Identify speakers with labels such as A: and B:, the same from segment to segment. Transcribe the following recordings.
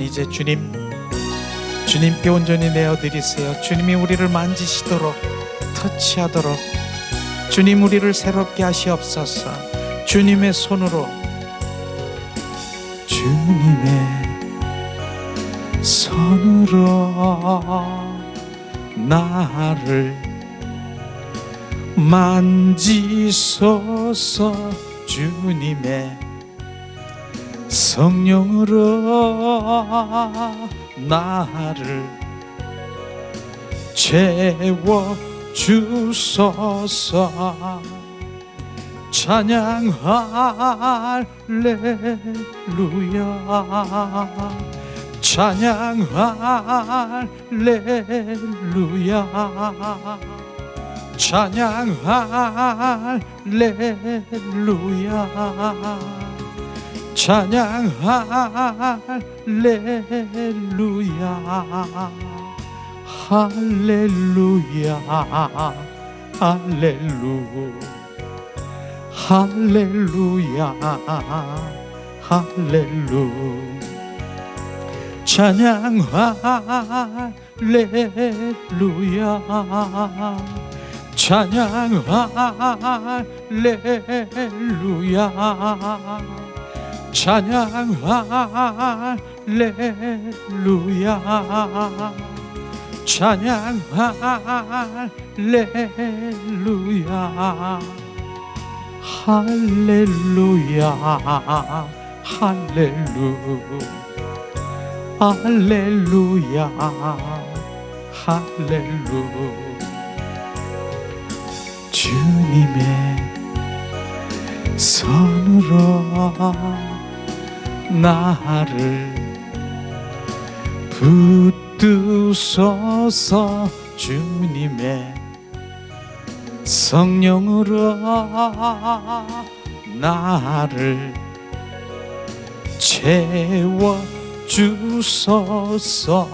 A: 이제 주님 주님께 온전히 내어 드리세요. 주님이 우리를 만지시도록 터치하도록 주님 우리를 새롭게 하시옵소서. 주님의 손으로 주님의 손으로 나를 만지소서 주님의 성령으로 나를 채워 주소서. 찬양 할렐루야. 찬양 할렐루야. 찬양 할렐루야 찬양 할렐루야. 할렐루야. 할렐루 할렐루야. 할렐루 찬양 할렐루야. 찬양 할렐루야 찬양 할렐루야. 찬양 할렐루야. 할렐루야. 할렐루. 할렐루야. 할렐루. 주님의 손으로 나를 붙드소서 주님의 성령으로 나를 채워 주소서.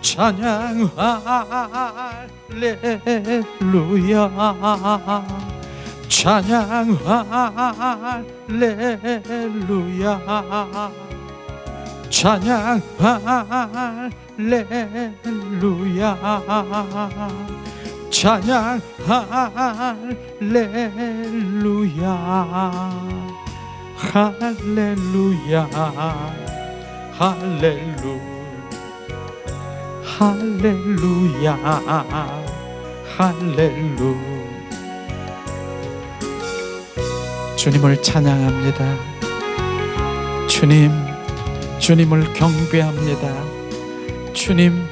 A: 찬양 할렐루야 찬양 할렐루야. 찬양 할렐루야. 찬양 할렐루야. 할렐루야. 할렐루 할렐루야. 할렐루 주님을 찬양합니다. 주님 주님을 경배합니다. 주님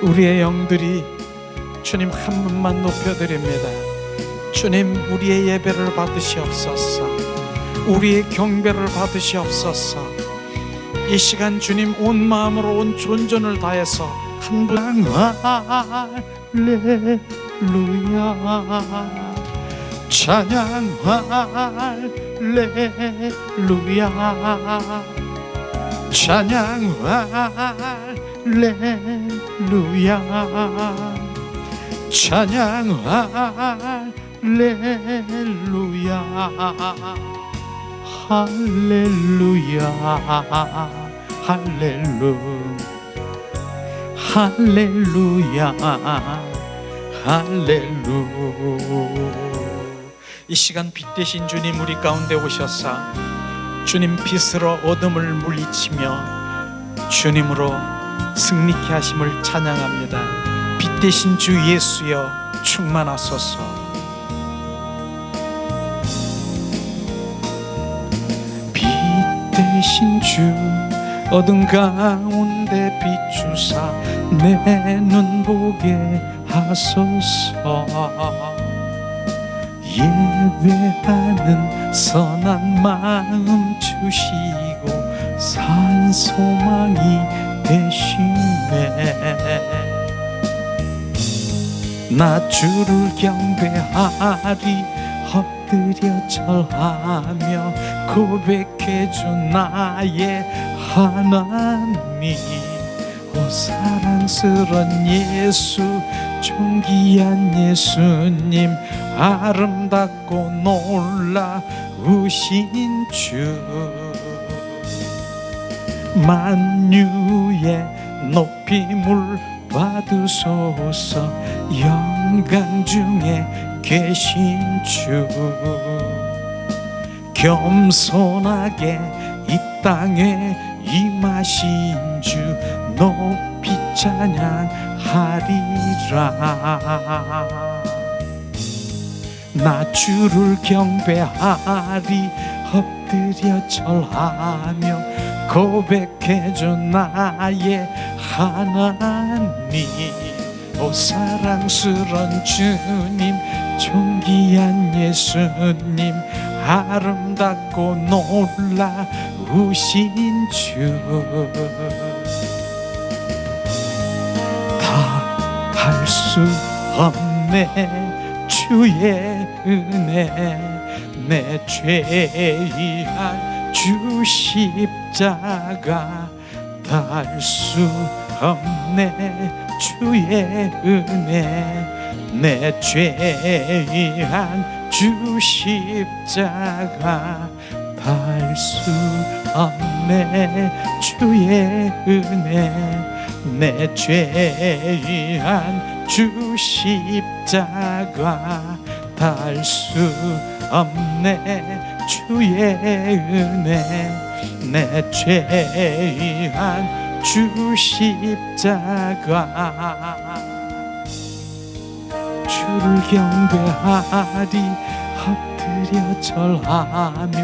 A: 우리의 영들이 주님 한 분만 높여드립니다. 주님 우리의 예배를 받으시옵소서. 우리의 경배를 받으시옵소서. 이 시간 주님 온 마음으로 온 존전을 다해서 한분. 할렐루야 찬양 할렐루야 찬양 할렐루야 찬양 할렐루야 할렐루야 할렐루 할렐루야 할렐루 이 시간 빛 대신 주님 우리 가운데 오셔서 주님 빛으로 어둠을 물리치며 주님으로 승리케 하심을 찬양합니다. 빛 대신 주 예수여 충만하소서. 빛 대신 주 어둠 가운데 비추사 내 눈 보게 하소서 예배하는 선한 마음 주시고 산 소망이 되시네 나 주를 경배하리 엎드려 절하며 고백해주 나의 하나님 오 사랑스런 예수 존귀한 예수님 아름답고 놀라우신 주. 만유의 높임을 받으소서 영광 중에 계신 주. 겸손하게 이 땅에 임하신 주 높이 찬양 하리라. 나 주를 경배하리 엎드려 절하며 고백해줘 나의 하나님. 오 사랑스런 주님 존귀한 예수님 아름답고 놀라우신 주 수 없네. 주의 은혜 내 죄한 주 십자가 다할수 없네. 주의 은혜 내 죄한 주 십자가 다할수 없네. 주의 은혜 내 죄한 주 십자가 다할수 없네. 주의 은혜 내 죄한 주 십자가 주를 경배하리 엎드려 절하며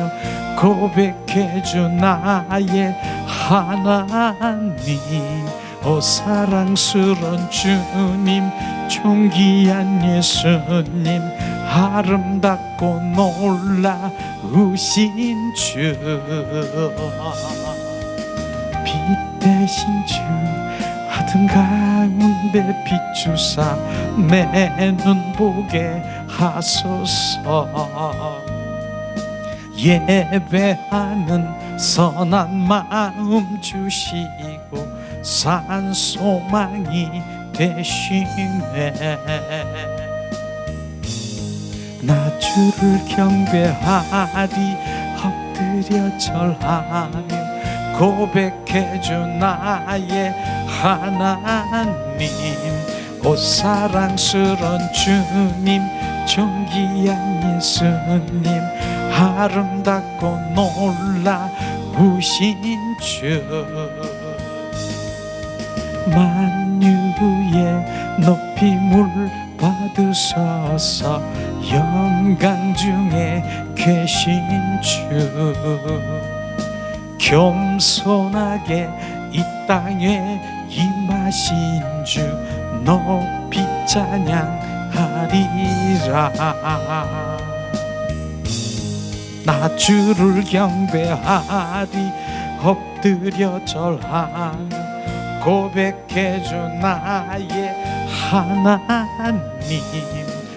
A: 고백해줘 나의 하나님 오 사랑스런 주님 존귀한 예수님 아름답고 놀라우신 주. 빛 대신 주 어둠 가운데 비추사 내 눈 보게 하소서. 예배하는 선한 마음 주시고 산 소망이 되시네 나 주를 경배하리 엎드려 절하며 고백해줘 나의 하나님. 오 사랑스런 주님 존귀한 예수님 아름답고 놀라우신 주 만유의 높임을 받으소서. 영광 중에 계신 주. 겸손하게 이 땅에 임하신 주. 높이 찬양하리라. 나 주를 경배하리 엎드려 절하며 고백해줘 나의 하나님.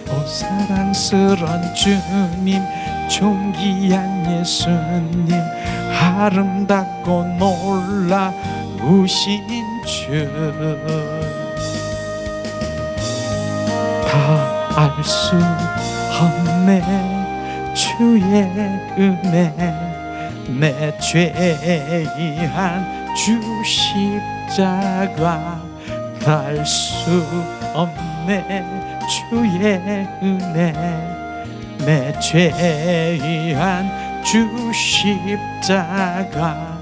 A: 오 사랑스런 주님 존귀한 예수님 아름답고 놀라우신 주다 알 수 없네 주의 은혜 내 죄한 주 십자가 달수 없네. 주의 은혜. 내 죄한 주 십자가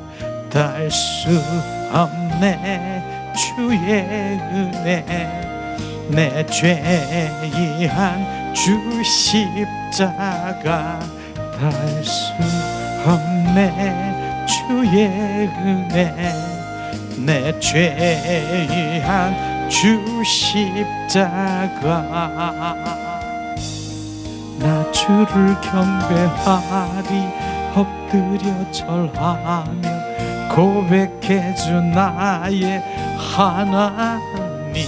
A: 달 수 없네. 주의 은혜. 내 죄한 주 십자가 달 수 없네 주의 은혜 내 죄한 주 십자가. 나 주를 경배하리 엎드려 절하며 고백해줘 나의 하나님.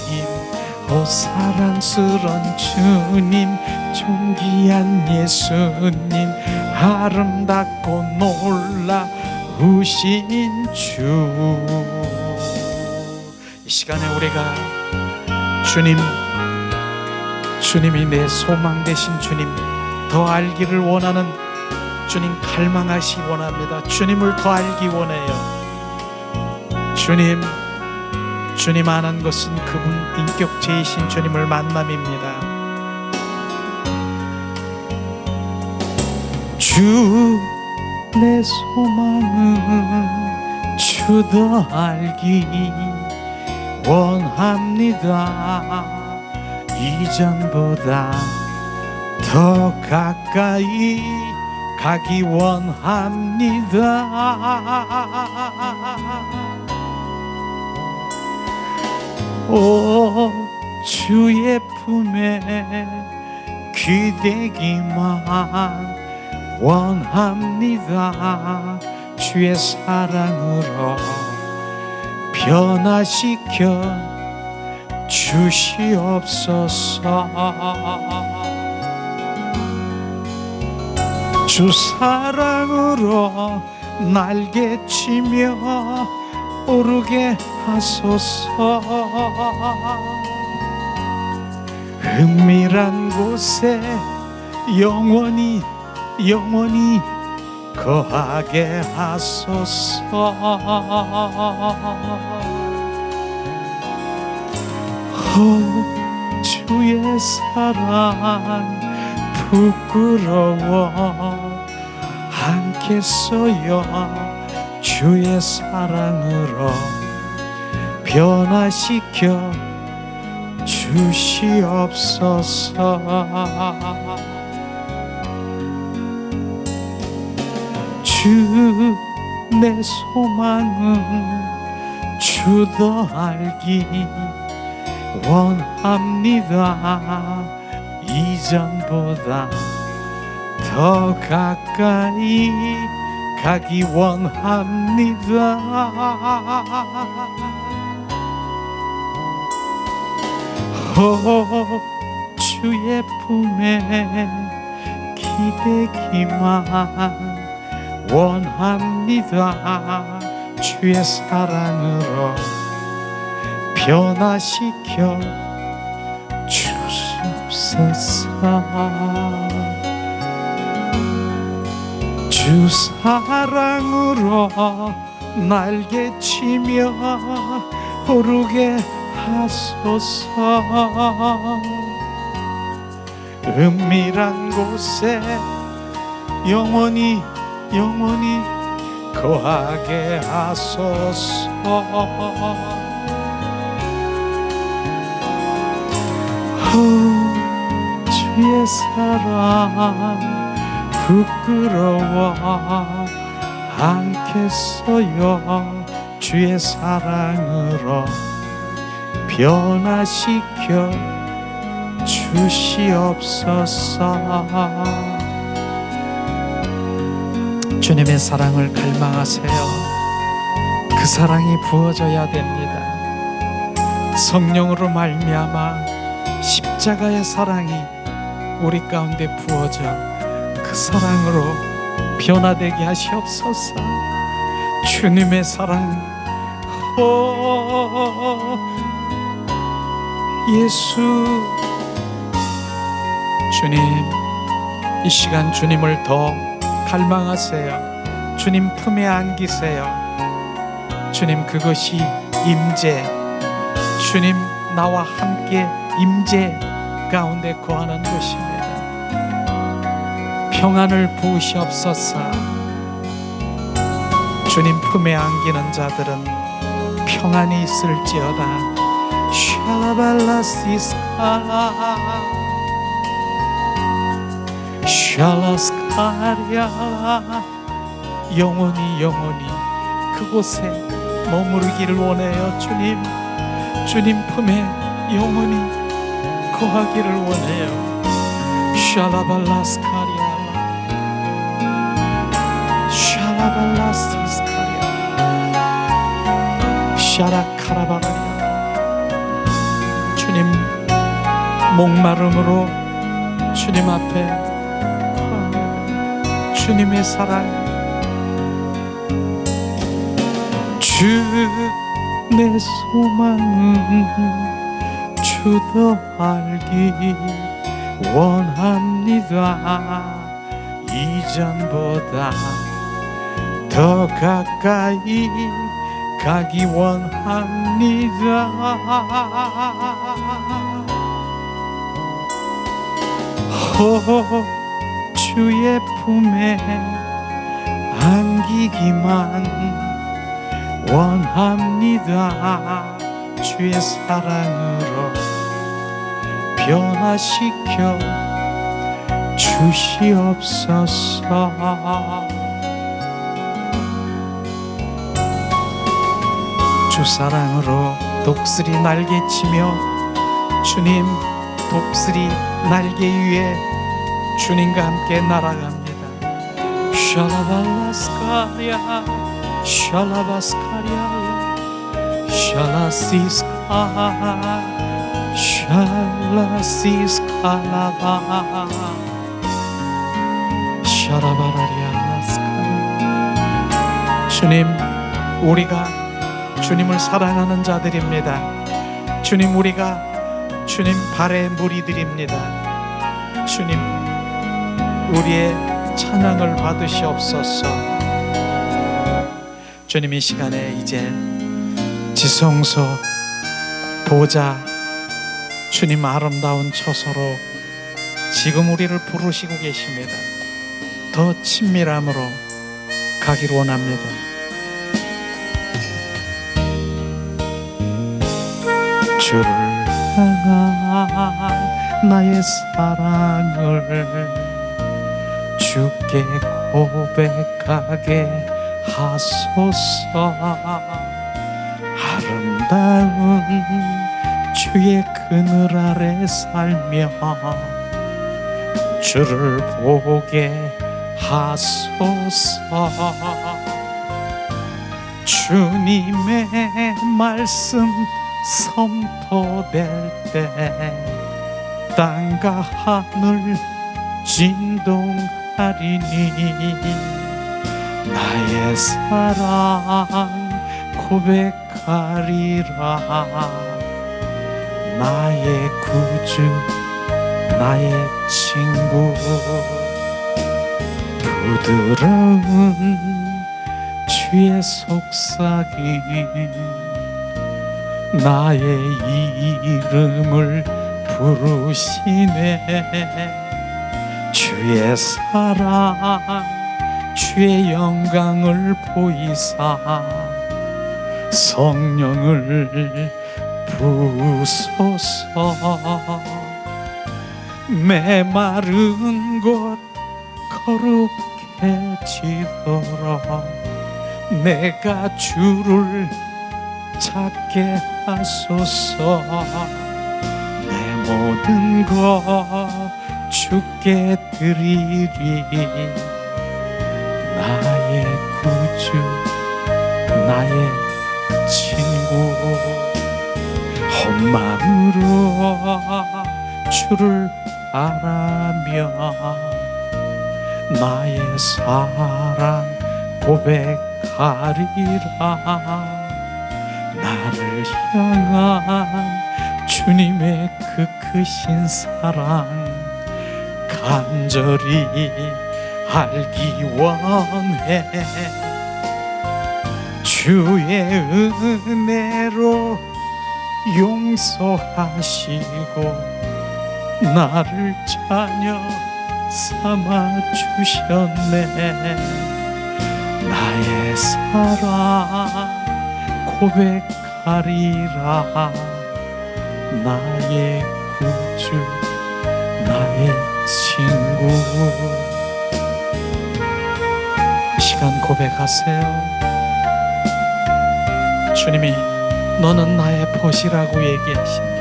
A: 오 사랑스런 주님 존귀한 예수님 아름답고 놀라 우신 주. 이 시간에 우리가 주님 주님이 내 소망 되신 주님 더 알기를 원하는 주님 갈망하시 원합니다. 주님을 더 알기 원해요. 주님, 주님 아는 것은 그분 인격체이신 주님을 만남입니다. 주 내 소망은 주더 알기 원합니다. 이전보다 더 가까이 가기 원합니다. 오 주의 품에 기대기만 원합니다. 주의 사랑으로 변화시켜 주시옵소서. 주 사랑으로 날개 치며 오르게 하소서. 은밀한 곳에 영원히 영원히 거하게 하소서. 어, 주의 사랑 부끄러워. 않겠어요. 주의 사랑으로 변화시켜 주시옵소서 주 내 소망은 주더 알기 원합니다. 이전보다 더 가까이 가기 원합니다. 오 주의 품에 기대기만 원합니다. 주의 사랑으로 변화시켜 주시옵소서. 주 사랑으로 날개 치며 오르게 하소서. 은밀한 곳에 영원히 영원히 거하게 하소서. 어, 주의 사랑 부끄러워 않겠어요. 주의 사랑으로 변화시켜 주시옵소서 주님의 사랑을 갈망하세요. 그 사랑이 부어져야 됩니다. 성령으로 말미암아 십자가의 사랑이 우리 가운데 부어져 그 사랑으로 변화되게 하시옵소서. 주님의 사랑, 오 예수, 주님, 이 시간 주님을 더 갈망하세요. 주님 품에 안기세요. 주님 그것이 임재. 주님 나와 함께 임재 가운데 거하는 것입니다. 평안을 부으시옵소서. 주님 품에 안기는 자들은 평안이 있을지어다. 샬라발라시스카 샬라스 카리아 영원히 영원히 그곳에 머무르기를 원해요 주님. 주님 품에 영원히 거하기를 원해요. 샬라발라스카리아. 샬라발라시스카리아. 샤라카라바라리아. 주님 목마름으로 주님 앞에 주님의 사랑. 주 내 소망은 주더 알기 원합니다. 이전보다 더 가까이 가기 원합니다. 호 주의 품에 안기기만 원합니다. 주의 사랑으로 변화시켜 주시옵소서. 주 사랑으로 독수리 날개치며 주님 독수리 날개 위에 주님과 함께 날아갑니다. 샬라발라스카야 샬라바스카야 샬라시스카 샬라시스카라바. 샤라바라리아스카 주님 우리가 주님을 사랑하는 자들입니다. 주님 우리가 주님 발의 무리들입니다. 주님 우리의 찬양을 받으시옵소서 주님 이 시간에 이제 지성소 보좌 주님 아름다운 처소로 지금 우리를 부르시고 계십니다. 더 친밀함으로 가기를 원합니다. 주를 향한 나의 사랑을 주께 고백하게 하소서. 아름다운 주의 그늘 아래 살며 주를 보게 하소서. 주님의 말씀 선포될 때 땅과 하늘 진동 하리니 나의 사랑 고백하리라. 나의 구주 나의 친구 부드러운 주의 속삭임. 나의 이름을 부르시네 주의 사랑 주의 영광을 보이사 성령을 부소서. 메마른 곳 거룩해지도록 내가 주를 찾게 하소서. 내 모든 것 주께 드리리. 나의 구주 나의 친구. 헛마음으로 주를 바라며 나의 사랑 고백하리라. 나를 향한 주님의 그 크신 사랑 간절히 알기 원해. 주의 은혜로 용서하시고 나를 자녀 삼아 주셨네. 나의 사랑 고백하리라. 나의 구주 나의 친구. 이 시간 고백하세요. 주님이 너는 나의 벗이라고 얘기하십니다.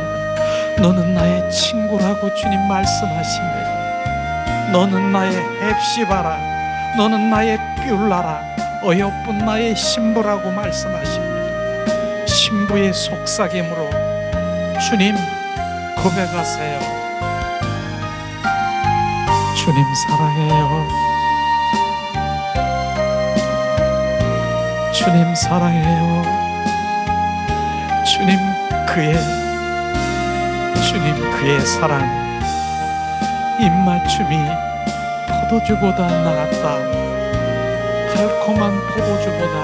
A: 너는 나의 친구라고 주님 말씀하십니다. 너는 나의 앱시바라. 너는 나의 뷸라라. 어여쁜 나의 신부라고 말씀하십니다. 신부의 속삭임으로 주님 고백하세요 주님 사랑해요. 주님 사랑해요. 주님 그의 주님 그의 사랑 입맞춤이 포도주보다 나았다. 달콤한 포도주보다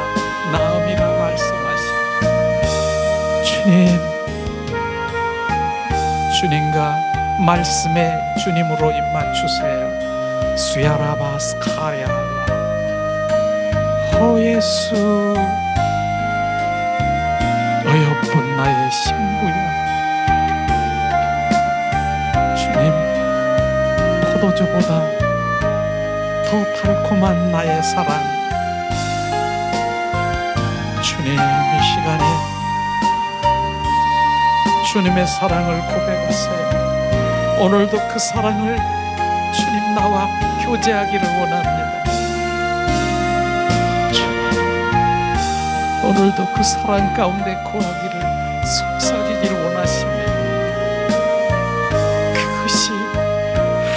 A: 나음이라 말씀하시 주님 주님과 말씀의 주님으로 입맞추세요 수야라바스카야라. 오 예수 어여쁜 나의 신부야 주님 포도주보다 더 달콤한 나의 사랑. 주님 이 시간에 주님의 사랑을 고백하세요. 오늘도 그 사랑을 주님 나와 교제하기를 원합니다. 주님 오늘도 그 사랑 가운데 거하기를 속삭이기를 원하십니다 그것이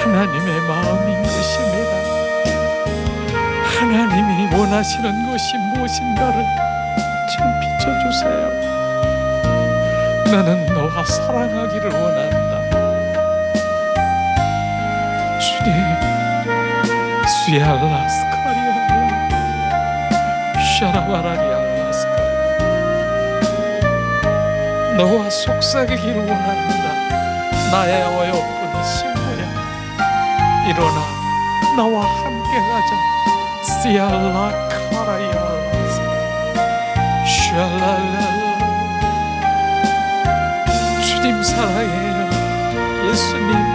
A: 하나님의 마음인 것입니다. 하나님이 원하시는 것이 무엇인가를 좀 비춰주세요. 나는 너와 사랑하기를 원한다 주님 수야라스카리아 샤라바라리아라스카 너와 속삭이기를 원한다. 나의 어여쁜 친구야. 일어나 나와 함께 가자. 시알라 카라이아라스 샤랄랄라. 주님 사랑해요. 예수님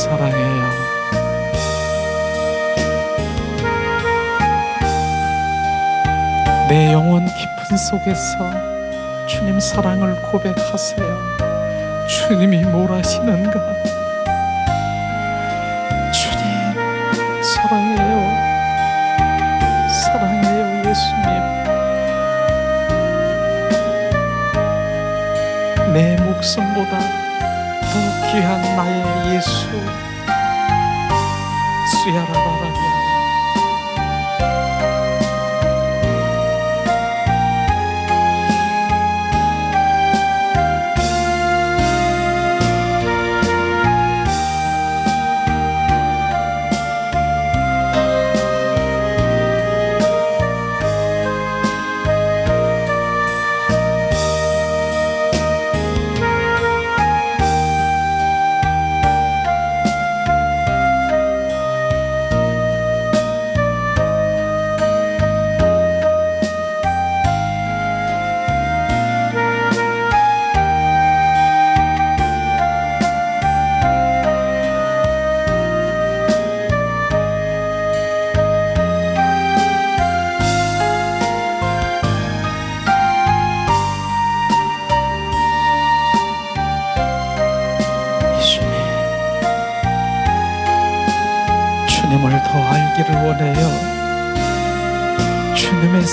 A: 사랑해요. 내 영혼 깊은 속에서 주님 사랑을 고백하세요. 주님이 뭘 하시는가? 주님 사랑해요. 사랑해요, 예수님. 내 목숨보다 더 귀한 나의 예수 수야라 바라비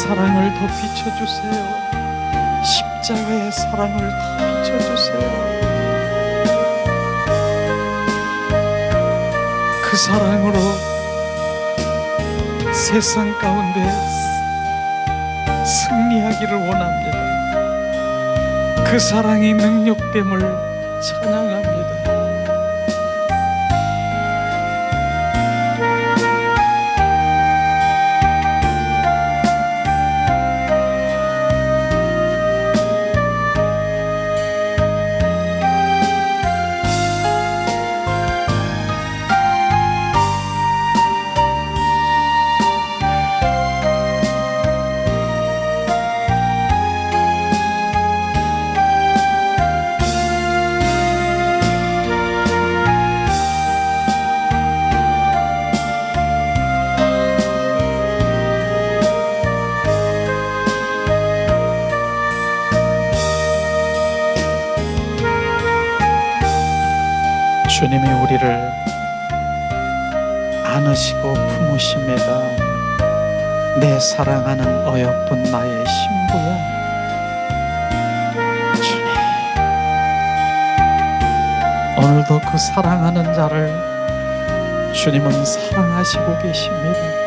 A: 사랑을 더 비춰주세요. 십자가의 사랑을 더 비춰주세요. 그 사랑으로 세상 가운데 승리하기를 원합니다. 그 사랑이 능력됨을 찬양합니다 사랑하는 어여쁜 나의 신부야. 오늘도 그 사랑하는 자를 주님은 사랑하시고 계십니다.